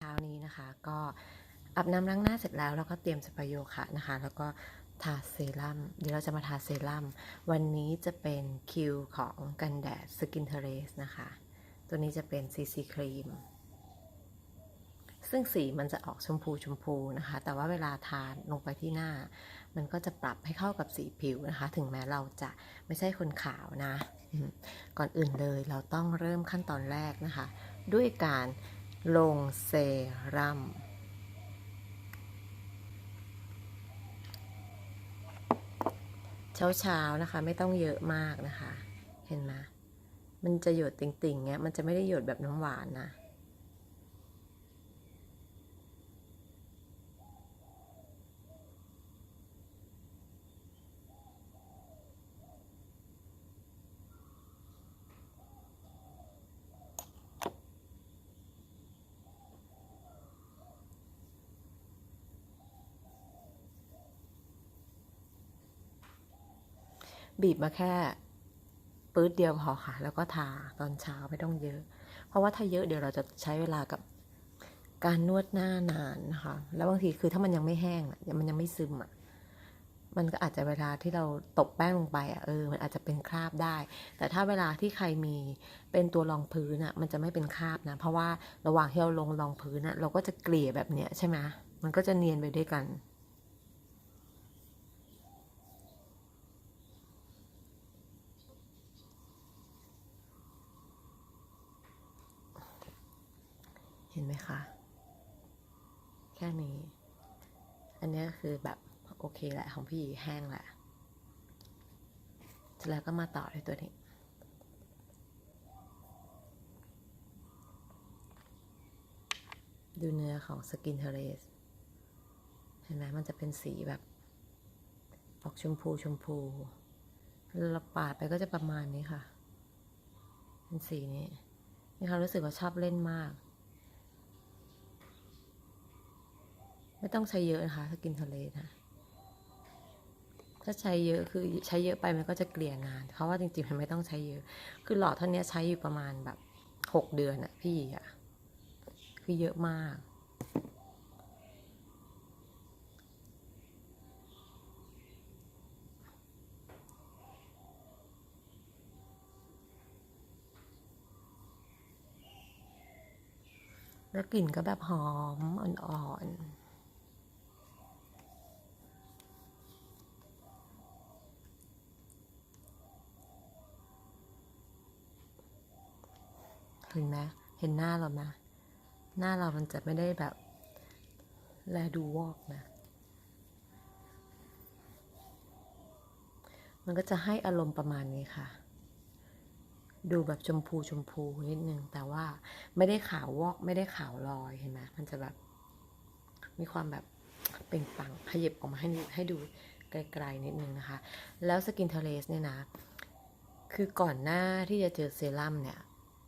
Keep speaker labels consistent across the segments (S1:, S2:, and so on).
S1: เช้านี้นะคะก็อาบน้ำล้างหน้าเสร็จแล้ว แล้วก็เตรียมจะไปโยคะนะคะ แล้วก็ทาเซรั่มเดี๋ยวเราจะมาทาเซรั่มวันนี้จะเป็นคิวของกันแดดสกินเทเรสนะคะ ตัวนี้จะเป็น CC ครีมซึ่งสีมันจะออกชมพูชมพูนะคะ แต่ว่าเวลาทานลงไปที่หน้า มันก็จะปรับให้เข้ากับสีผิวนะคะ ถึงแม้เราจะไม่ใช่คนขาวนะ ก่อนอื่นเลยเราต้องเริ่มขั้นตอนแรกนะคะ ด้วยการ ลงเซรั่มเช้าๆนะคะ ไม่ต้องเยอะมากนะคะ เห็นไหมมันจะหยดติ่งๆเงี้ยมันจะไม่ได้หยดแบบน้ำหวานนะ บีบมาแค่ปื๊ดเดียวพอค่ะ แล้วก็ทาตอนเช้าไม่ต้องเยอะ เพราะว่าถ้าเยอะเดี๋ยวเราจะใช้เวลากับการนวดหน้านานนะคะ แล้วบางทีคือถ้ามันยังไม่แห้งอะมันยังไม่ซึมอะ มันก็อาจจะเวลาที่เราตบแป้งลงไปอะเออ มันอาจจะเป็นคราบได้ แต่ถ้าเวลาที่ใครมีเป็นตัวรองพื้นอะ มันจะไม่เป็นคราบนะ เพราะว่าระหว่างที่เราลงรองพื้นอะ เราก็จะเกลี่ยแบบเนี้ยใช่ไหมมันก็จะเนียนไปด้วยกัน เห็นไหมคะ แค่นี้ อันนี้คือแบบโอเคแหละของพี่แห้งแหละเสร็จแล้วก็มาต่อด้วยตัวนี้ ดูเนื้อของสกินเทเรสเห็นไหมมันจะเป็นสีแบบออกชมพูชมพูเราปาดไปก็จะประมาณนี้ค่ะ เป็นสีนี้มีควารู้สึกว่าชอบเล่นมาก ไม่ต้องใช้เยอะนะคะ ถ้ากินทะเลนะ ถ้าใช้เยอะคือใช้เยอะไปมันก็จะเกลี่ยงาน เพราะว่าจริงๆมันไม่ต้องใช้เยอะ คือหลอดเท่านี้ใช้อยู่ประมาณแบบหกเดือนอะพี่อะคือเยอะมาก แล้วกลิ่นก็แบบหอมอ่อนๆ เห็นไหมเห็นหน้าเราไหมหน้าเรามันจะไม่ได้แบบ แลดูวอกนะ มันก็จะให้อารมณ์ประมาณนี้ค่ะ ดูแบบชมพูชมพูนิดนึง แต่ว่าไม่ได้ขาววอกไม่ได้ขาวลอยเห็นไหมมันจะแบบ มีความแบบเป่งปังขยับออกมาให้ให้ดูไกลๆนิดนึงนะคะ แล้วสกินเทเลสเนี่ยนะ คือก่อนหน้าที่จะเจอเซรั่มเนี่ย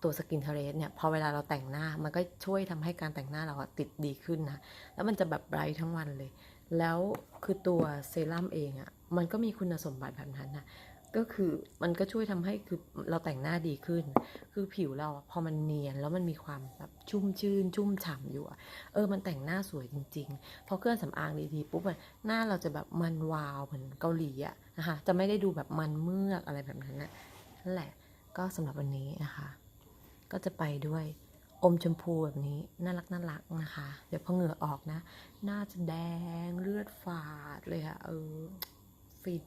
S1: ตัวสกินเทเลสเนี่ยพอเวลาเราแต่งหน้ามันก็ช่วยทำให้การแต่งหน้าเราติดดีขึ้นนะ แล้วมันจะแบบไบรท์ทั้งวันเลย แล้วคือตัวเซรั่มเองอะมันก็มีคุณสมบัติแบบนั้นนะก็คือมันก็ช่วยทำให้คือเราแต่งหน้าดีขึ้น คือผิวเราพอมันเนียนแล้วมันมีความแบบชุ่มชื่น ชุ่มฉ่ำอยู่เออมันแต่งหน้าสวยจริงๆพอเครื่องสำอางดีๆปุ๊บอะหน้าเราจะแบบมันวาวเหมือนเกาหลีอะนะคะจะไม่ได้ดูแบบมันเมือกอะไรแบบนั้นนะนั่นแหละก็สำหรับวันนี้นะคะ ก็จะไปด้วยอมชมพูแบบนี้น่ารักน่ารักนะคะ เดี๋ยวพอเหงื่อออกนะ น่าจะแดงเลือดฝาดเลยค่ะเออฟิน